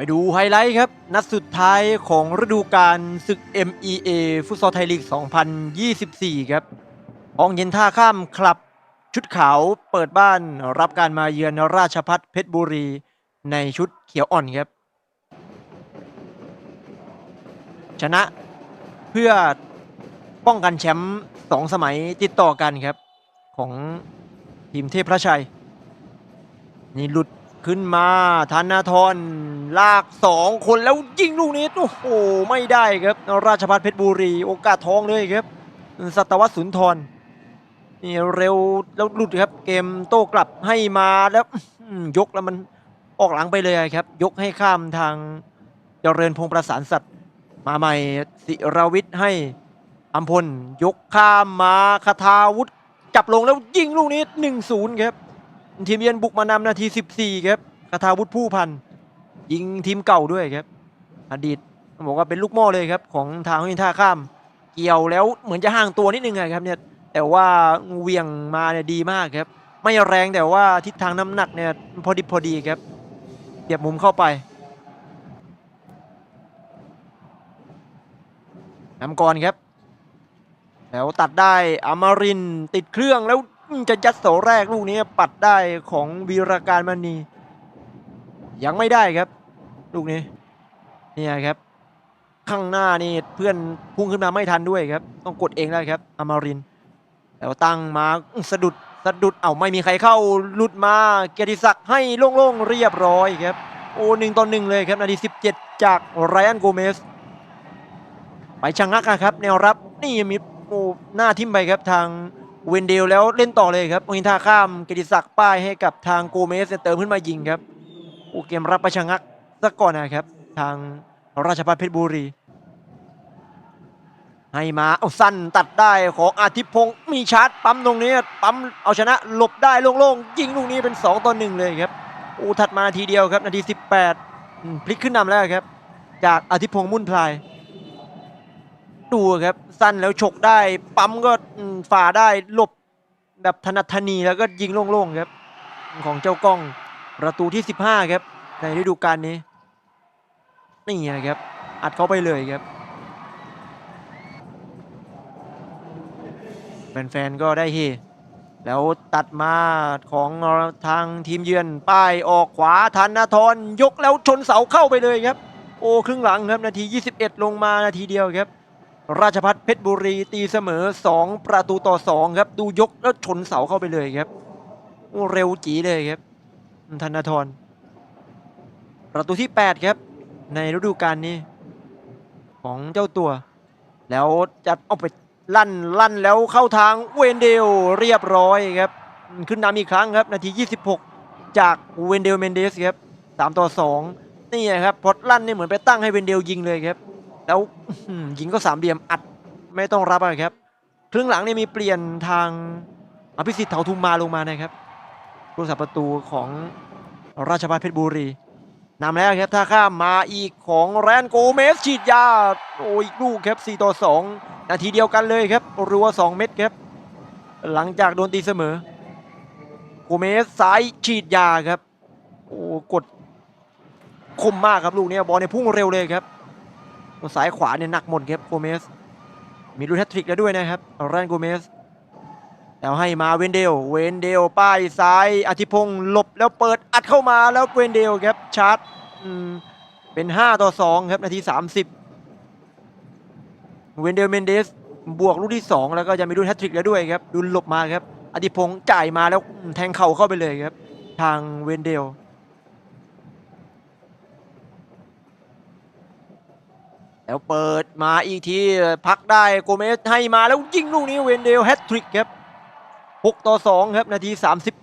ไปดูไฮไลท์ครับ นัดสุดท้ายของฤดูกาลศึก MEA ฟุตซอลไทยลีก 2024 ครับห้องเย็นท่าข้ามคลับชุดขาวเปิดบ้านรับการมาเยือนราชพัฒเพชรบุรีในชุดเขียวอ่อนครับ ชนะเพื่อป้องกันแชมป์สองสมัยติดต่อกันครับ ของทีมเทพพระชัย นี่หลุด ขึ้นมาธนาธรลากสองคนแล้วยิงลูกนี้โอ้โหไม่ได้ครับ ราชพัฒเพชรบุรี โอกาสทองเลยครับ สัตวัตสุนทรนี่เร็วแล้วหลุดครับ เกมโต้กลับให้มาแล้วยกแล้วมันออกหลังไปเลยครับ ยกให้ข้ามทางเจริญพงประสานสัตว์มาใหม่ศิรวิทย์ให้อัมพลยกข้ามมาคาทาวุธจับลงแล้วยิงลูกนี้1-0ครับ ทีมเยือนบุกมานำนาที 14 ครับคาทาวุฒิผู้พันยิงทีมเก่าด้วยครับ อดีตบอกว่าเป็นลูกหม้อเลยครับ ของทางห้องท่าข้าม เกี่ยวแล้วเหมือนจะห่างตัวนิดนึงอะครับเนี่ยแต่ว่าเวียงมาเนี่ยดีมากครับ ไม่แรงแต่ว่าทิศทางน้ำหนักเนี่ยพอดีพอดีครับเสียบมุมเข้าไปนำก่อนครับ แล้วตัดได้อมารินติดเครื่องแล้ว จะยัดโสาแรกลูกนี้ปัดได้ของวีรการมณี ยังไม่ได้ครับ ลูกนี้เนี่ยครับ ข้างหน้านี่เพื่อนพุ่งขึ้นมาไม่ทันด้วยครับ ต้องกดเองแล้ครับอมารินแล้วตั้งมาสะดุดสะดุดเอาไม่มีใครเข้าหลุดมาเกียรติศักดิ์ให้โล่งๆเรียบร้อยครับ โอ้หนึ่งต่อหนึ่งเลยครับนาที17 จากไรอันโกเมสไปชะงักนะครับ แนวรับนี่มีโอ้หน้าทิมไปครับทาง เวนเดลแล้วเล่นต่อเลยครับโอหินท่าข้ามเกยรติศักดิ์ป้ายให้กับทางโกเมสเติมขึ้นมายิงครับโอ้เกมรับปชะงักซะก่อนนะครับ ทางราชพัฒเพชรบุรี ให้มาเอาสั้นตัดได้ของอาทิพงศ์มีชาร์จปั๊มตรงนี้ปั๊มเอาชนะหลบได้โล่งๆยิงลูกนี้เป็น 2ต่อ1เลยครับอ้ถัดมานาทีเดียวครับนาที 18 พลิกขึ้นนำแล้วครับ จากอาทิพงศ์มุ่นพลาย ดูครับ สั้นแล้วฉกได้ ปั๊มก็ฝ่าได้หลบแบบถนัดทนีแล้วก็ยิงโล่งๆครับ ของเจ้ากล้องประตูที่ 15 ครับ ในฤดูกาลนี้นี่ครับ อัดเข้าไปเลยครับ แฟนๆก็ได้เฮแล้วตัดมาของทางทีมเยือนป้ายออกขวาธนทรยกแล้วชนเสาเข้าไปเลยครับ โอ้ครึ่งหลังครับนาที 21 ลงมานาทีเดียวครับ ราชพัฒเพชรบุรีตีเสมอ 2 ประตูต่อ 2 ครับ ดูยกแล้วชนเสาเข้าไปเลยครับเร็วจีเลยครับ ธนทรประตูที่ 8 ครับ ในฤดูกาลนี้ ของเจ้าตัว แล้วจะเอาไปลั่นลั่นแล้วเข้าทางเวนเดลเรียบร้อยครับ ขึ้นนำอีกครั้งครับ นาที 26 จากเวนเดลเมนเดสครับ3ต่อ 2 นี่ครับพอดลั่นนี่เหมือนไปตั้งให้เวนเดลยิงเลยครับ แล้วยิงก็สามเหลี่ยมอัดไม่ต้องรับอะครับ ครึ่งหลังนี่มีเปลี่ยนทางอภิสิทธิ์เถาทุมมาลงมานะครับผู้สับประตูของราชบัณเพชรบุรีนำแล้วครับถ้าข้ามมาอีกของแรนโกเมสฉีดยาโอ้ยลูกครับ4ต่อ2 นาทีเดียวกันเลยครับรัว 2 เม็ดครับ หลังจากโดนตีเสมอ โกเมสซ้ายฉีดยาครับ โอ้กดคมมากครับลูกเนี้ยบอลเนี่ยพุ่งเร็วเลยครับ ซ้ายขวาเนี่ยหนักหมดครับโกเมส มีลูแฮตทริกแล้วด้วยนะครับแรนโกเมส แล้วให้มาเวนเดล เวนเดลป้ายซ้ายอธิพงศ์หลบแล้วเปิดอัดเข้ามาแล้วเวนเดลครับชาร์จเป็น 5 ต่อ 2 ครับ นาที 30 เวนเดลเมนเดส บวกลูกที่ 2 แล้วก็จะมีลูแฮตทริกแล้วด้วยครับ ดูหลบมาครับอธิพงศ์จ่ายมาแล้วแทงเข่าเข้าไปเลยครับ ทางเวนเดล แล้วเปิดมาอีกทีพักได้โกเมสให้มาแล้วยิงลูกนี้เวนเดลแฮตทริกครับ 6 ต่อ 2 ครับ นาที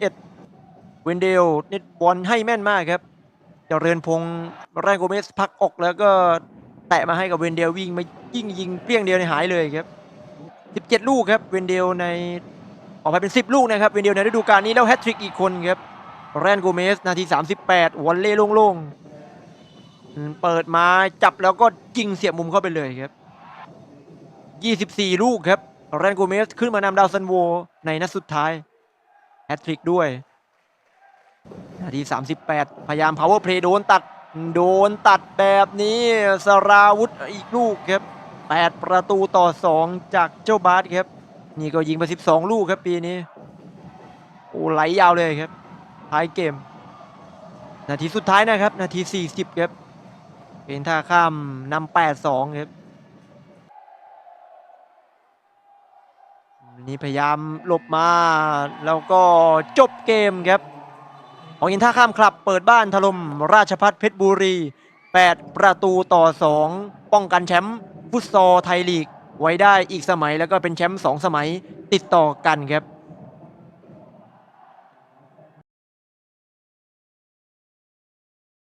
31 เวนเดลนิดบอลให้แม่นมากครับเจริญพงษ์แรงโกเมสพักออกแล้วก็แตะมาให้กับเวนเดลวิ่งมายิงยิงเปรี้ยงเดียวในหายเลยครับ 17 ลูกครับเวนเดลในออกไปเป็น 10 ลูกนะครับเวนเดลในฤดูกาลนี้แล้วแฮตทริกอีกคนครับแรนโกเมสนาที 38วอลเล่โล่งๆ เปิดมาจับแล้วก็ยิงเสียบมุมเข้าไปเลยครับ 24 ลูกครับแรนโกเมสขึ้นมานำดาวซันโว ในนัดสุดท้ายแฮตทริกด้วย นาที 38 พยายาม power play โดนตัด โดนตัดแบบนี้สราวุธอีกลูกครับ 8 ประตูต่อ 2 จากเจ้าบาสครับ นี่ก็ยิงไป 12 ลูกครับปีนี้ โอ้ไหลยาวเลยครับท้ายเกม นาทีสุดท้ายนะครับ นาที 40 ครับ เป็นท่าข้ามนำ8-2ครับนี่พยายามหลบมา แล้วก็จบเกมครับของอินท่าข้ามคลับเปิดบ้านถล่มราชพัฒเพชรบุรี 8 ประตูต่อ 2 ป้องกันแชมป์ฟุตซอลไทยลีก ไว้ได้อีกสมัยแล้วก็เป็นแชมป์2สมัยติดต่อกันครับ